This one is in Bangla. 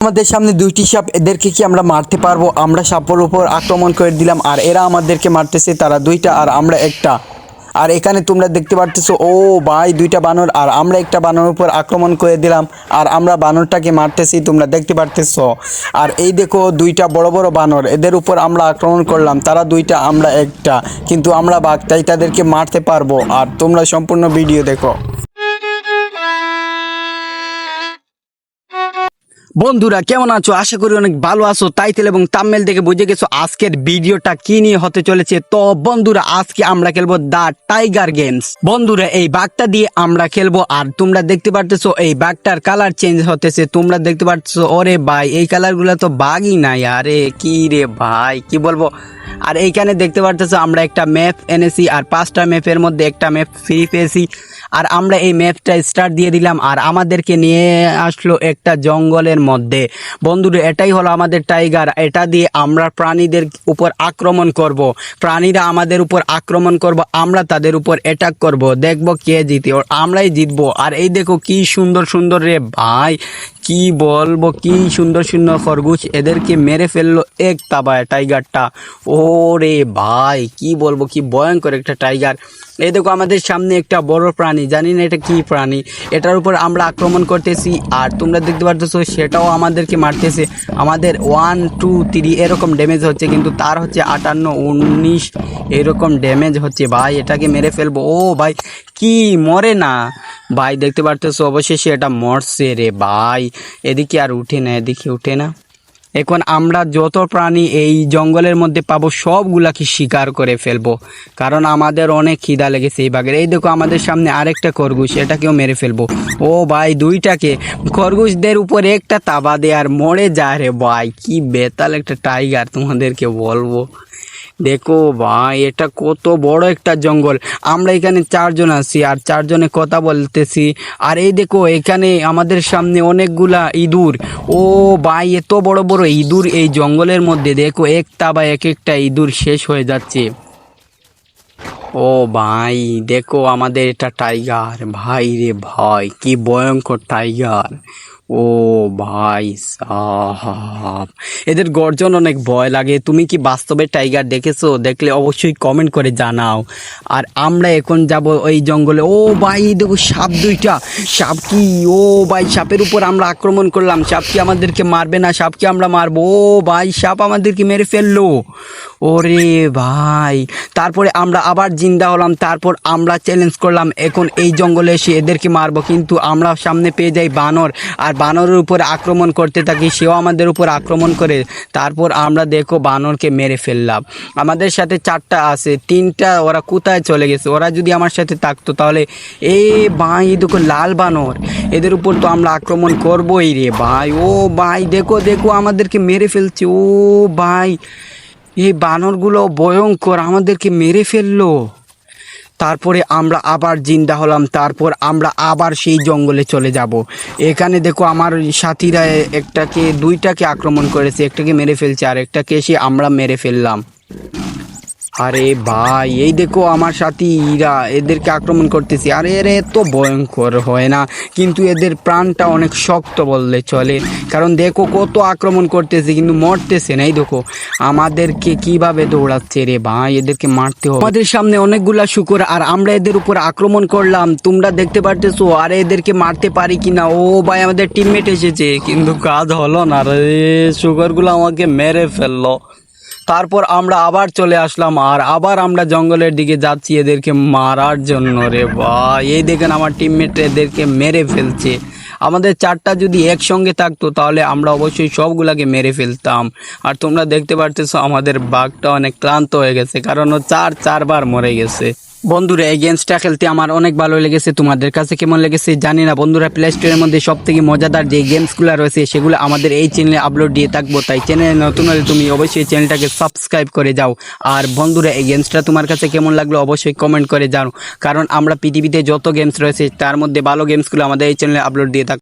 আমাদের সামনে দুইটি সাপ, এদেরকে কি আমরা মারতে পারব? আমরা সাপের উপর আক্রমণ করে দিলাম, আর এরা আমাদেরকে মারতেছে, তারা দুইটা আর আমরা একটা। আর এখানে তোমরা দেখতে পারতেছো, ও ভাই, দুইটা বানর, আর আমরা একটা বানর উপর আক্রমণ করে দিলাম, আর আমরা বানরটাকে মারতেছি, তোমরা দেখতে পারতেছো। আর এই দেখো, দুইটা বড় বড় বানর, এদের উপর আমরা আক্রমণ করলাম, তারা দুইটা, আমরা একটা। কিন্তু আমরা বাঘ তাই তাদেরকে মারতে পারব, আর তোমরা সম্পূর্ণ ভিডিও দেখো। বন্ধুরা, কেমন আছো? আশা করি অনেক ভালো আছো। টাইটেল এবং তামমেল দেখে বুঝে গেছো আজকের ভিডিওটা কি নিয়ে হতে চলেছে। তো বন্ধুরা, আজকে আমরা খেলব দা টাইগার গেমস। বন্ধুরা, এই বাঘটা দিয়ে আমরা খেলব, আর তোমরা দেখতে পারতেছো এই বাঘটার কালার চেঞ্জ হতেছে। তোমরা দেখতে পারতেছো, ওরে ভাই, এই কালারগুলো তো বাঘই নাই। আরে কি রে ভাই, কি বলব? আর এইখানে দেখতে পারতেছো, আমরা একটা ম্যাপ এনেছি, আর পাঁচটা ম্যাপের মধ্যে একটা ম্যাপ ফ্রি পেয়েছি। আর আমরা এই ম্যাপটা স্টার্ট দিয়ে দিলাম, আর আমাদেরকে নিয়ে আসলো একটা জঙ্গলের মধ্যে। বন্ধুরা, এটাই হলো আমাদের টাইগার এটা দিয়ে আমরা প্রাণীদের উপর আক্রমণ করব। প্রাণীরা আমাদের উপর আক্রমণ করব, আমরা তাদের উপর অ্যাটাক করব। দেখব কে জিতে আমরাই জিতবো। আর এই দেখো কি সুন্দর সুন্দর রে ভাই, কি বলব, কি সুন্দর সুন্দর খরগোশ এদেরকে মেরে ফেলল এক তাবায় টাইগারটা ও রে ভাই, কি বলব, কি ভয়ঙ্কর একটা টাইগার এই দেখো আমাদের সামনে একটা বড় প্রাণী, জানি না এটা কি প্রাণী। এটার উপর আমরা আক্রমণ করতেছি, আর তোমরা দেখতে পারতেছো সেটাও আমাদেরকে মারতেছে। আমাদের ওয়ান টু থ্রি এরকম ড্যামেজ হচ্ছে, কিন্তু তার হচ্ছে আটান্ন, উনিশ এরকম ড্যামেজ হচ্ছে। ভাই, এটাকে মেরে ফেলব। ও ভাই, কি মরে না। ভাই, দেখতে পারতেছো অবশেষে এটা মরছে রে ভাই। এদিকে আর উঠে না, এদিকে উঠে না। এখন আমরা যত প্রাণী এই জঙ্গলের মধ্যে পাবো, সবগুলাকে শিকার করে ফেলব। কারণ আমাদের অনেক খিদা লেগেছে এই বাঘের। এই দেখো আমাদের সামনে আরেকটা খরগোশ, এটাকেও মেরে ফেলব। ও ভাই, দুইটাকে। খরগোশদের উপর একটা তাবা দে আর মরে যায় রে ভাই, কি বেতাল একটা টাইগার তোমাদেরকে বলব। দেখো ভাই, এটা কত বড় একটা জঙ্গল। আমরা এখানে চারজন আছি আর চারজনে কথা বলতেছি। আর এই দেখো, এখানে আমাদের সামনে অনেকগুলা ইঁদুর। ও ভাই, এত বড় বড় ইঁদুর এই জঙ্গলের মধ্যে। দেখো, একটা বা এক একটা ইঁদুর শেষ হয়ে যাচ্ছে। ও ভাই, দেখো আমাদের এটা টাইগার। ভাই রে ভাই, কি ভয়ঙ্কর টাইগার। ও ভাই সাহাব, এদের গর্জন অনেক ভয় লাগে। তুমি কি বাস্তবে টাইগার দেখেছ? দেখলে অবশ্যই কমেন্ট করে জানাও। আর আমরা এখন যাব ওই জঙ্গলে। ও ভাই, দেখো সাপ দুইটা। সাপ কি? ও ভাই, সাপের উপর আমরা আক্রমণ করলাম। সাপ কি আমাদেরকে মারবে না? সাপ কি আমরা মারবো? ও ভাই, সাপ আমাদেরকে মেরে ফেলল। ওরে ভাই। তারপরে আমরা আবার জিন্দা হলাম। তারপর আমরা চ্যালেঞ্জ করলাম। এখন এই জঙ্গলে এসে এদেরকে মারবো। কিন্তু আমরা সামনে পেয়ে যাই বানর। আর বানরের উপর আক্রমণ করতে থাকি, সেও আমাদের উপর আক্রমণ করে। তারপর আমরা দেখো বানরকে মেরে ফেললাম। আমাদের সাথে চারটা আছে, তিনটা ওরা কোথায় চলে গেছে? ওরা যদি আমার সাথে থাকতো তাহলে এ ভাই দেখো লাল বানর, এদের উপর তো আমরা আক্রমণ করবোই রে ভাই। ও ভাই, দেখো দেখো আমাদেরকে মেরে ফেলছে। ও ভাই, এই বানরগুলো ভয়ঙ্কর, আমাদেরকে মেরে ফেলল। তারপরে আমরা আবার জিন্দা হলাম, তারপর আমরা আবার সেই জঙ্গলে চলে যাব। এখানে দেখো আমার সাথীরা একটাকে, দুইটাকে আক্রমণ করেছে, একটাকে মেরে ফেলছে, আর একটাকে এসে আমরা মেরে ফেললাম। আরে ভাই, এই দেখো আমার সাথী ইরা, এদেরকে আক্রমণ করতেছি। আরে এর এত ভয়ঙ্কর হয় না, কিন্তু এদের প্রাণটা অনেক শক্ত বললে চলে। কারণ দেখো কত আক্রমণ করতেছে, কিন্তু মরতেছে না, এই দেখো। আমাদেরকে কীভাবে দৌড়াচ্ছে রে ভাই, এদেরকে মারতে হবে। আমাদের সামনে অনেকগুলা শুকুর, আর আমরা এদের উপর আক্রমণ করলাম, তোমরা দেখতে পারতেছো, আরে এদেরকে মারতে পারি কিনা? ও ভাই, আমাদের টিমমেট এসেছে, কিন্তু কাজ হলো না রে, শুকরগুলো আমাকে মেরে ফেলল। তারপর আমরা আবার চলে আসলাম, আর আবার আমরা জঙ্গলের দিকে যাচ্ছি এদেরকে মারার জন্য রে ভাই। এই দেখেন আমার টিমমেট এদেরকে মেরে ফেলছে। আমাদের চারটা যদি একসঙ্গে থাকতো, তাহলে আমরা অবশ্যই সবগুলাকে মেরে ফেলতাম। আর তোমরা দেখতে পারতেছো, আমাদের বাঘটা অনেক ক্লান্ত হয়ে গেছে, কারণ ও চার, চারবার মরে গেছে। বন্ধুরা এই গেমসটা খেলতে আমার অনেক ভালো লেগেছে। তোমাদের কাছে কেমন লেগেছে জানি না। বন্ধুরা প্লে স্টোরের মধ্যে সব থেকে মজাদার যে গেমসগুলো রয়েছে, সেগুলো আমাদের এই চ্যানেলে আপলোড দিয়ে থাকব। তাই চ্যানেলে নতুন হলে তুমি অবশ্যই চ্যানেলটাকে সাবস্ক্রাইব করে যাও। আর বন্ধুরা এই গেমসটা তোমার কাছে কেমন লাগল অবশ্যই কমেন্ট করে যাও কারণ আমরা পৃথিবীতে যত গেমস রয়েছে, তার মধ্যে ভালো গেমসগুলো আমাদের এই চ্যানেলে আপলোড দিয়ে থাক